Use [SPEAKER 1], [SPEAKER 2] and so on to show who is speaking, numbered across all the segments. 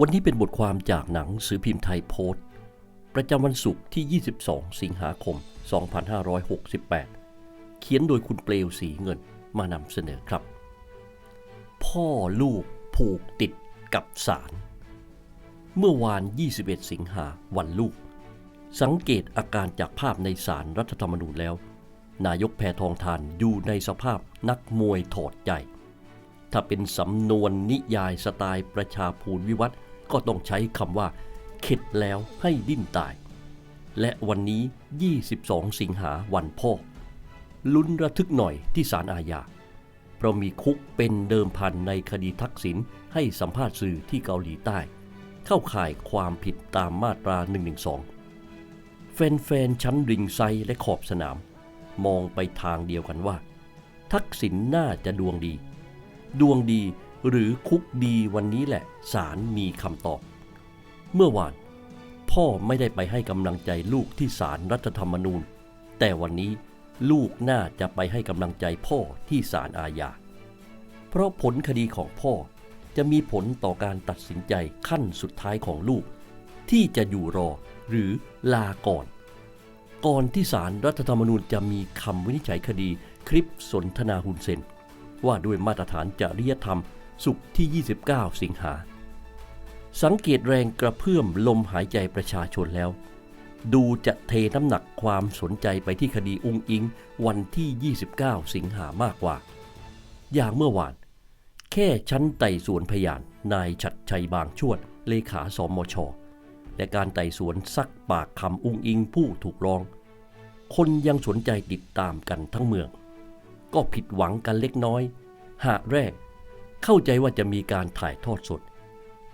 [SPEAKER 1] วันนี้เป็นบทความจากหนังสือพิมพ์ไทยโพสต์ ประจำวันศุกร์ที่ 22 สิงหาคม 2568 เขียนโดยคุณเปลวสีเงินมานำเสนอครับ พ่อลูกผูกติดกับสาร เมื่อวาน 21 สิงหาวันลูก สังเกตอาการจากภาพในสารรัฐธรรมนูญแล้ว นายกแพทองทานอยู่ในสภาพนักมวยถอดใจถ้าเป็นสำนวนนิยายสไตล์ประชาภูลวิวัฒน์ ก็ต้องใช้คำว่า เข็ดแล้วให้ดิ้นตาย และวันนี้ 22 สิงหาวันพ่อ ลุ้นระทึกหน่อยที่ศาลอาญา เพราะมีคุกเป็นเดิมพันในคดีทักษิณให้สัมภาษณ์สื่อที่เกาหลีใต้ เข้าข่ายความผิดตามมาตรา 112 แฟนๆ ชั้นริงไซและขอบสนาม มองไปทางเดียวกันว่า ทักษิณน่าจะดวงดี ดวงดี หรือคุกดีวันนี้แหละศาลมีคำตอบ เมื่อวาน พ่อไม่ได้ไปให้กำลังใจลูกที่ศาลรัฐธรรมนูญ แต่วันนี้ลูกน่าจะไปให้กำลังใจพ่อที่ศาลอาญา เพราะผลคดีของพ่อจะมีผลต่อการตัดสินใจขั้นสุดท้ายของลูก ที่จะอยู่รอหรือลาก่อน ก่อนที่ศาลรัฐธรรมนูญจะมีคำวินิจฉัยคดีคลิปสนทนาฮุนเซน ว่าด้วยมาตรฐานจริยธรรม สุขที่ 29 สิงหา สังเกตแรงกระเพื่อมลมหายใจประชาชนแล้ว ดูจะเทน้ำหนักความสนใจไปที่คดีอุ้งอิงวันที่ 29 สิงหามากกว่า อย่างเมื่อวาน แค่ชั้นไต่สวนพยานนายชัดชัยบางชวด เลขาสมช และการไต่สวนซักปากคำอุ้งอิงผู้ถูกร้อง คนยังสนใจติดตามกันทั้งเมือง ก็ผิดหวังกันเล็กน้อย หากแรก เข้าใจว่าจะมีการถ่ายทอดสด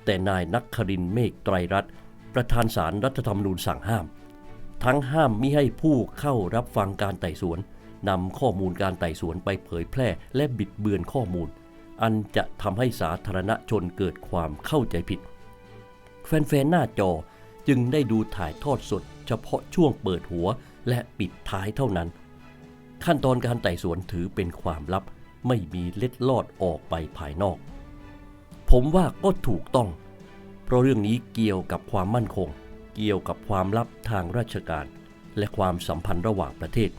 [SPEAKER 1] แต่นายนักครินเมฆไตรรัตน์ประธานศารรัฐธรรมนูญสั่งห้าม ทั้งห้ามมิให้ผู้เข้ารับฟังการไต่สวนนำข้อมูลการไต่สวนไปเผยแพร่และบิดเบือนข้อมูล อันจะทำให้สาธารณชนเกิดความเข้าใจผิด แฟนๆหน้าจอจึงได้ดูถ่ายทอดสด เฉพาะช่วงเปิดหัวและปิดท้ายเท่านั้น ขั้นตอนการไต่สวนถือเป็นความลับ ไม่มีเล็ดลอดออกไปภายนอก ผมว่าก็ถูกต้อง เพราะเรื่องนี้เกี่ยวกับความมั่นคง เกี่ยวกับความลับทางราชการ และความสัมพันธ์ระหว่างประเทศ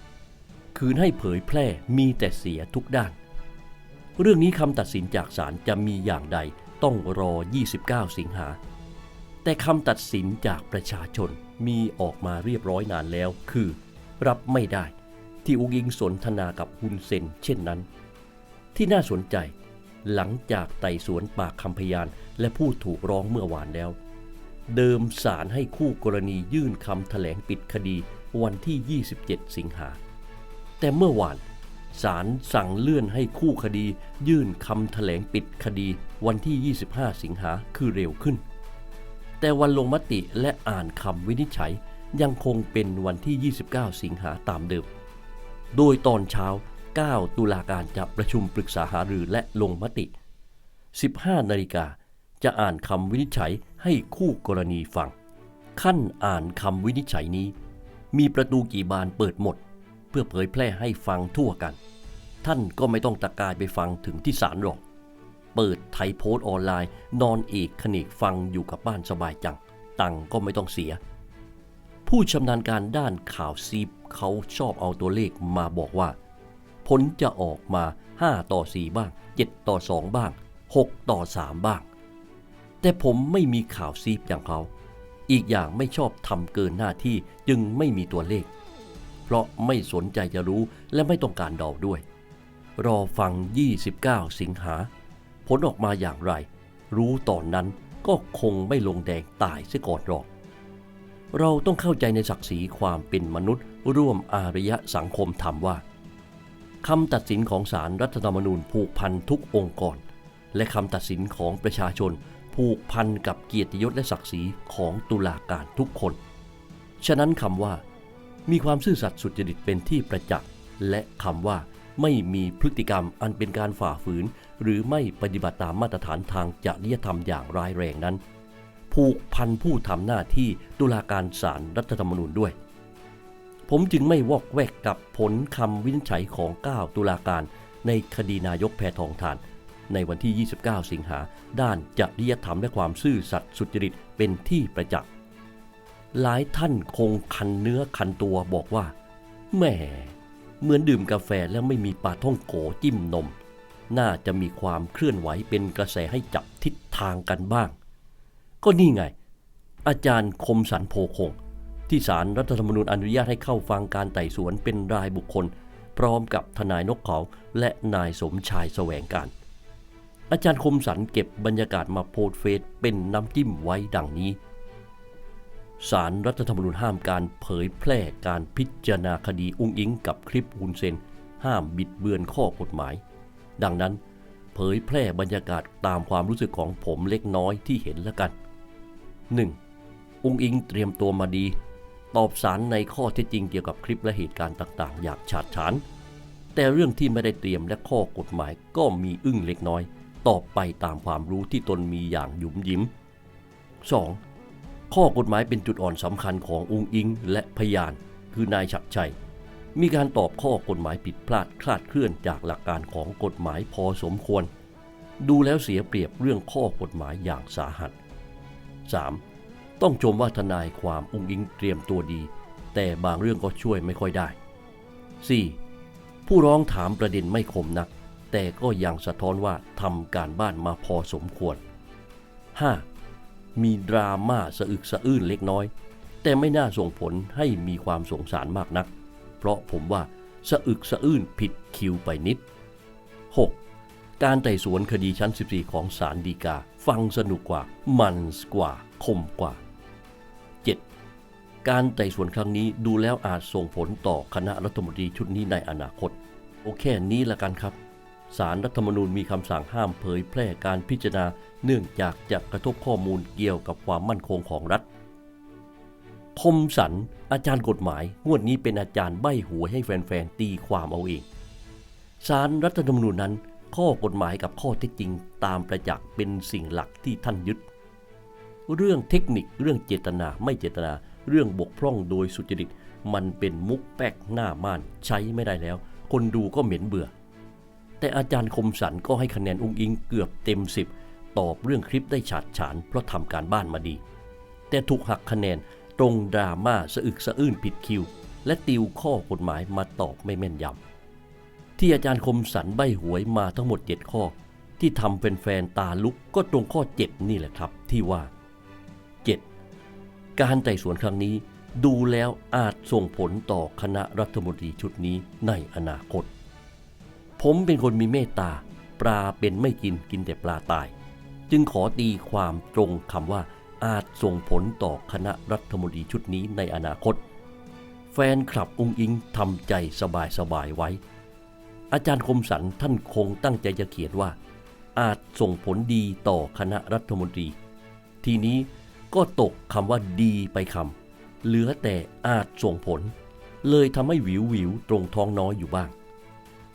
[SPEAKER 1] คืนให้เผยแพร่มีแต่เสียทุกด้าน เรื่องนี้คำตัดสินจากศาลจะมีอย่างใดต้องรอ 29 สิงหา แต่คำตัดสินจากประชาชนมีออกมาเรียบร้อยนานแล้ว คือ รับไม่ได้ ที่อุกิงสนทนากับฮุนเซน เช่นนั้น ที่น่าสนใจ หลังจากไต่สวนปากคำพยานและผู้ถูกร้องเมื่อวานแล้ว เดิมศาลให้คู่กรณียื่นคำแถลงปิดคดีวันที่ 27 สิงหา แต่เมื่อวานศาลสั่งเลื่อนให้คู่คดี ยื่นคำแถลงปิดคดีวันที่ 25 สิงหาคือเร็วขึ้น แต่วันลงมติและอ่านคำวินิจฉัยยังคงเป็นวันที่ 29 สิงหาตามเดิม โดยตอนเช้า 9 ตุลาการจะประชุมปรึกษาหารือและลงมติ 15 นาฬิกาจะอ่านคำวินิจฉัยให้คู่กรณีฟัง ขั้นอ่านคำวินิจฉัยนี้ มีประตูกี่บานเปิดหมด เพื่อเผยแพร่ให้ฟังทั่วกัน ท่านก็ไม่ต้องตะกายไปฟังถึงที่ศาลหรอก เปิดไทยโพสต์ออนไลน์ นอนเอกขนกฟังอยู่กับบ้านสบายจัง ตังก็ไม่ต้องเสีย ผู้ชำนาญการด้านข่าวซีบเขาชอบเอาตัวเลขมาบอกว่า ผลจะออกมา 5 ต่อ 4 บ้าง 7 ต่อ 2 บ้าง 6 ต่อ 3 บ้าง แต่ผมไม่มีข่าวซีบอย่างเขา อีกอย่างไม่ชอบทำเกินหน้าที่จึงไม่มีตัวเลข เพราะไม่สนใจจะรู้และไม่ต้องการเดาด้วย รอฟัง 29 สิงหา ผลออกมาอย่างไร รู้ตอนนั้นก็คงไม่ลงแดงตายเสียก่อนหรอกเราต้องเข้าใจในศักดิ์ศรีความเป็นมนุษย์ ร่วมอารยสังคมธรรมว่า คำตัดสินของศาลรรัฐธรรมนูญผูกพันทุกองค์กร และคำตัดสินของประชาชน ผูกพันกับเกียรติยศและศักดิ์ศรีของตุลาการทุกคน ฉะนั้นคำว่า มีความซื่อสัตย์สุจริตเป็นที่ประจักษ์ และคำว่า ไม่มีพฤติกรรมอันเป็นการฝ่าฝืน หรือไม่ปฏิบัติตามมาตรฐานทางจริยธรรมอย่างร้ายแรงนั้น ผูกพันผู้ทำหน้าที่ตุลาการศาลรรัฐธรรมนูญด้วย ผมจึงไม่วอกแวกกับผลคำวินิจฉัยของ 9 ตุลาการในคดีนายกแพทองทาน ในวันที่ 29 สิงหา ด้านจริยธรรมและความซื่อสัตย์สุจริตเป็นที่ประจักษ์หลายท่านคงคันเนื้อคันตัวบอกว่าแหมเหมือนดื่มกาแฟแล้วไม่มีปลาท่องโกจิ้มนม น่าจะมีความเคลื่อนไหวเป็นกระแสให้จับทิศทางกันบ้าง ก็นี่ไง อาจารย์คมสันโพคง ที่ศาลรรัฐธรรมนูญอนุญาตให้เข้าฟังการไต่สวนเป็นรายบุคคล พร้อมกับทนายนกเขาและนายสมชายแสวงการ อาจารย์คมสันเก็บบรรยากาศมาโพสเฟซเป็นน้ำจิ้มไว้ดังนี้ศาลรรัฐธรรมนูญห้ามการเผยแพร่การพิจารณาคดีอุ้งอิงกับคลิปฮุนเซน ห้ามบิดเบือนข้อกฎหมาย ดังนั้น เผยแพร่บรรยากาศตามความรู้สึกของผมเล็กน้อยที่เห็นแล้วกัน 1. อุ้งอิงเตรียมตัวมาดี ตอบสารในข้อเท็จจริงเกี่ยวกับคลิปและเหตุการณ์ต่าง ๆ อย่างฉาดฉาน แต่เรื่องที่ไม่ได้เตรียมและข้อกฎหมายก็มีอึ้งเล็กน้อย ตอบไปตามความรู้ที่ตนมีอย่างหยุมยิ้ม 2. ข้อกฎหมายเป็นจุดอ่อนสำคัญขององค์อิงและพยาน คือนายฉัดชัย มีการตอบข้อกฎหมายผิดพลาดคลาดเคลื่อนจากหลักการของกฎหมายพอสมควร ดูแล้วเสียเปรียบเรื่องข้อกฎหมายอย่างสาหัส 3. ต้องชมว่าทนายความองค์อิงเตรียมตัวดี แต่บางเรื่องก็ช่วยไม่ค่อยได้ 4. ผู้ร้องถามประเด็นไม่คมนัก แต่ก็ยังสะท้อนว่าทำการบ้านมาพอสมควร 5. มีดราม่าสะอึกสะอื้นเล็กน้อย แต่ไม่น่าส่งผลให้มีความสงสารมากนัก เพราะผมว่าสะอึกสะอื้นผิดคิวไปนิด 6. การไต่สวนคดีชั้น 14 ของศาลฎีกา ฟังสนุกกว่า มันกว่า คมกว่า การไต่สวนครั้งนี้ดูแล้วอาจส่งผลต่อคณะรัฐมนตรีชุดนี้ในอนาคต โอแค่นี้ละกันครับ สารรัฐธรรมนูญมีคำสั่งห้ามเผยแพร่การพิจารณา เนื่องจากจะกระทบข้อมูลเกี่ยวกับความมั่นคงของรัฐ คมสัน อาจารย์กฎหมาย งวดนี้เป็นอาจารย์ใบ้หวยให้แฟนๆตีความเอาเอง สารรัฐธรรมนูญนั้น ข้อกฎหมายกับข้อเท็จจริง ตามประจักษ์เป็นสิ่งหลักที่ท่านยึด เรื่องเทคนิคเรื่องเจตนาไม่เจตนา เรื่องบกพร่องโดยสุจริต มันเป็นมุกแป๊กหน้าม่านใช้ไม่ได้แล้ว คนดูก็เหม็นเบื่อ แต่อาจารย์คมสันก็ให้คะแนนอุ้งอิงเกือบเต็มสิบตอบเรื่องคลิปได้ฉาดฉานเพราะทำการบ้านมาดี แต่ถูกหักคะแนนตรงดราม่าสะอึกสะอื้นผิดคิว และติวข้อกฎหมายมาตอบไม่แม่นยำที่อาจารย์คมสันใบหวยมาทั้งหมด 7 ข้อ ที่ทำเป็นแฟนตาลุกก็ตรงข้อ 7 นี่แหละครับ ที่ว่า การไต่สวนครั้งนี้ดูแล้วอาจส่งผลต่อคณะรัฐมนตรีชุดนี้ในอนาคต ผมเป็นคนมีเมตตา ปลาเป็นไม่กินกินแต่ปลาตาย จึงขอตีความตรงคำว่าอาจส่งผลต่อคณะรัฐมนตรีชุดนี้ในอนาคต แฟนคลับองค์อิงทำใจสบายๆไว้ อาจารย์คมสันท่านคงตั้งใจจะเขียนว่า อาจส่งผลดีต่อคณะรัฐมนตรี ทีนี้ ก็ตกคำว่าดีไปคำเหลือแต่อาจส่งผล เลยทำให้หวิวหวิวตรงท้องน้อยอยู่บ้าง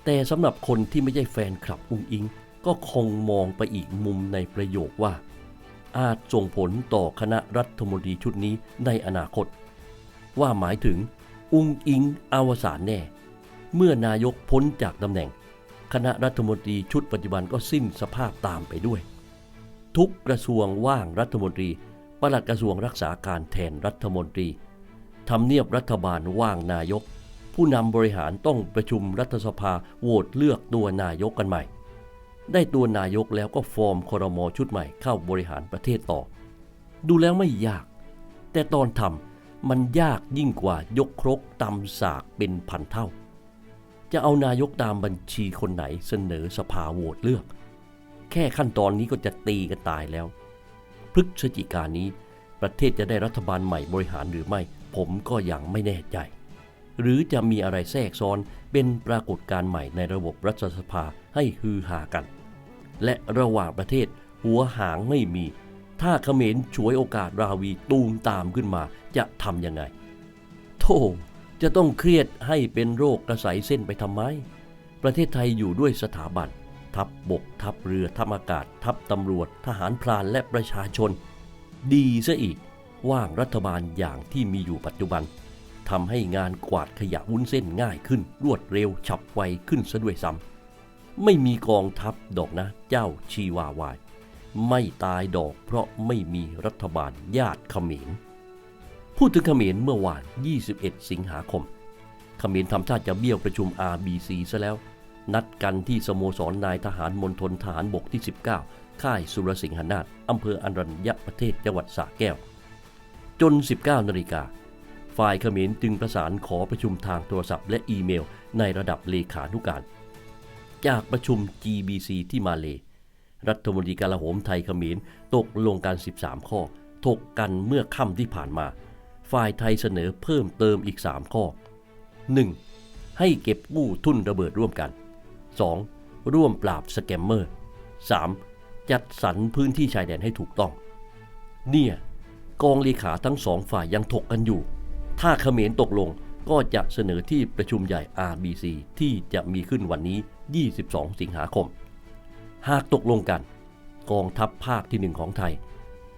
[SPEAKER 1] แต่สำหรับคนที่ไม่ใช่แฟนคลับอุ้งอิง ก็คงมองไปอีกมุมในประโยคว่า อาจส่งผลต่อคณะรัฐมนตรีชุดนี้ในอนาคต ว่าหมายถึงอุ้งอิงอวสานแน่ เมื่อนายกพ้นจากตำแหน่ง คณะรัฐมนตรีชุดปัจจุบันก็สิ้นสภาพตามไปด้วย ทุกกระทรวงว่างรัฐมนตรี ปลัดกระทรวงรักษาการแทนรัฐมนตรีทำเนียบรัฐบาลว่างนายก ผู้นำบริหารต้องประชุมรัฐสภาโหวตเลือกตัวนายกกันใหม่ ได้ตัวนายกแล้วก็ฟอร์มครมชุดใหม่เข้าบริหารประเทศต่อ ดูแล้วไม่ยาก แต่ตอนทำมันยากยิ่งกว่ายกครกตำสากเป็นพันเท่า จะเอานายกตามบัญชีคนไหนเสนอสภาโหวตเลือก แค่ขั้นตอนนี้ก็จะตีกันตายแล้ว พฤศจิกานนี้ ประเทศจะได้รัฐบาลใหม่บริหารหรือไม่ ผมก็ยังไม่แน่ใจ หรือจะมีอะไรแทรกซ้อนเป็นปรากฏการณ์ใหม่ในระบบรัฐสภาให้ฮือฮากัน และระหว่างประเทศหัวหางไม่มี ถ้าเขมรฉวยโอกาสราวีตูมตามขึ้นมาจะทำยังไงโธ่จะต้องเครียดให้เป็นโรคกระสายเส้นไปทำไม ประเทศไทยอยู่ด้วยสถาบัน ทัพบบกทัพเรือทัพอากาศ ทัพตำรวจ ทหารพรานและประชาชน ดีซะอีกว่างรัฐบาลอย่างที่มีอยู่ปัจจุบันทำให้งานกวาดขยะวุ้นเส้นง่ายขึ้น รวดเร็วฉับไวขึ้นซะด้วยซ้ำไม่มีกองทัพดอกนะ เจ้าชีวาวาย ไม่ตายดอกเพราะไม่มีรัฐบาลญาติเขมรพูดถึงเขมรเมื่อวาน 21 สิงหาคม เขมรทำท่าจะเบี้ยวประชุม RBC ซะแล้ว นัดกันที่สโมสรนายทหารมณฑลทหารบกที่ 19 ค่ายสุรสิงหนาถอำเภออันรัญญประเทศจังหวัดสระแก้ว จน 19 นาฬิกา ฝ่ายเขมรจึงประสานขอประชุมทางโทรศัพท์และอีเมล ในระดับเลขานุการ จากประชุม GBC ที่มาเล รัฐมนตรีกลาโหมไทยเขมรตกลงกัน 13 ข้อ ถกกันเมื่อค่ำที่ผ่านมา ฝ่ายไทยเสนอเพิ่มเติมอีก 3 ข้อ 1. ให้เก็บกู้ทุนระเบิดร่วมกัน 2. ร่วมปราบสแกมเมอร์ 3. จัดสรรพื้นที่ชายแดนให้ถูกต้อง เนี่ยกองเลขาทั้งสองฝ่ายยังถกกันอยู่ ถ้าเขมรตกลงก็จะเสนอที่ประชุมใหญ่ RBC ที่จะมีขึ้นวันนี้ 22 สิงหาคม หากตกลงกัน กองทัพภาคที่หนึ่งของไทย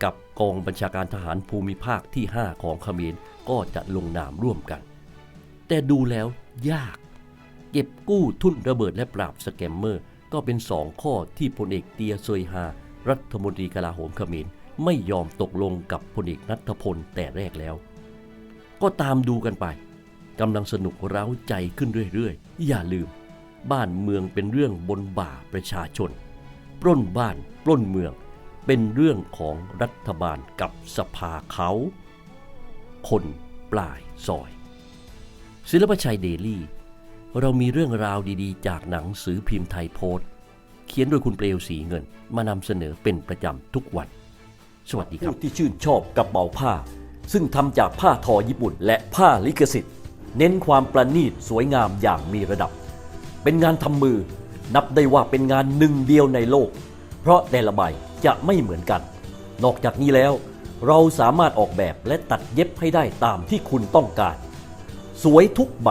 [SPEAKER 1] กับกองบัญชาการทหารภูมิภาคที่ 5 ของเขมรก็จะลงนามร่วมกัน แต่ดูแล้วยาก เก็บกู้ทุนระเบิดและปราบสแกมเมอร์ ก็เป็นสองข้อที่พลเอกเตียซยฮา รัฐมนตรีกลาโหมเขมรไม่ยอมตกลงกับพลเอกนัทพลแต่แรกแล้ว ก็ตามดูกันไปกำลังสนุกเร้าใจขึ้นเรื่อยๆ อย่าลืม บ้านเมืองเป็นเรื่องบนบ่าประชาชน ปล้นบ้านปล้นเมือง เป็นเรื่องของรัฐบาลกับสภาเขา คนปลายซอย ศิลปชัยเดลี่ เรามีเรื่องราวดีๆ จากหนังสือพิมพ์ไทยโพสต์ เขียนโดยคุณเปลวสีเงิน มานำเสนอเป็นประจำทุกวัน สวัสดีครับผู้ที่ชื่นชอบกระเป๋าผ้า ซึ่งทำจากผ้าทอญี่ปุ่น และผ้าลิขสิทธิ์ เน้นความประณีตสวยงามอย่างมีระดับ เป็นงานทำมือ นับได้ว่าเป็นงานหนึ่งเดียวในโลก เพราะแต่ละใบจะไม่เหมือนกัน นอกจากนี้แล้ว เราสามารถออกแบบและตัดเย็บให้ได้ตามที่คุณต้องการ สวยทุกใบ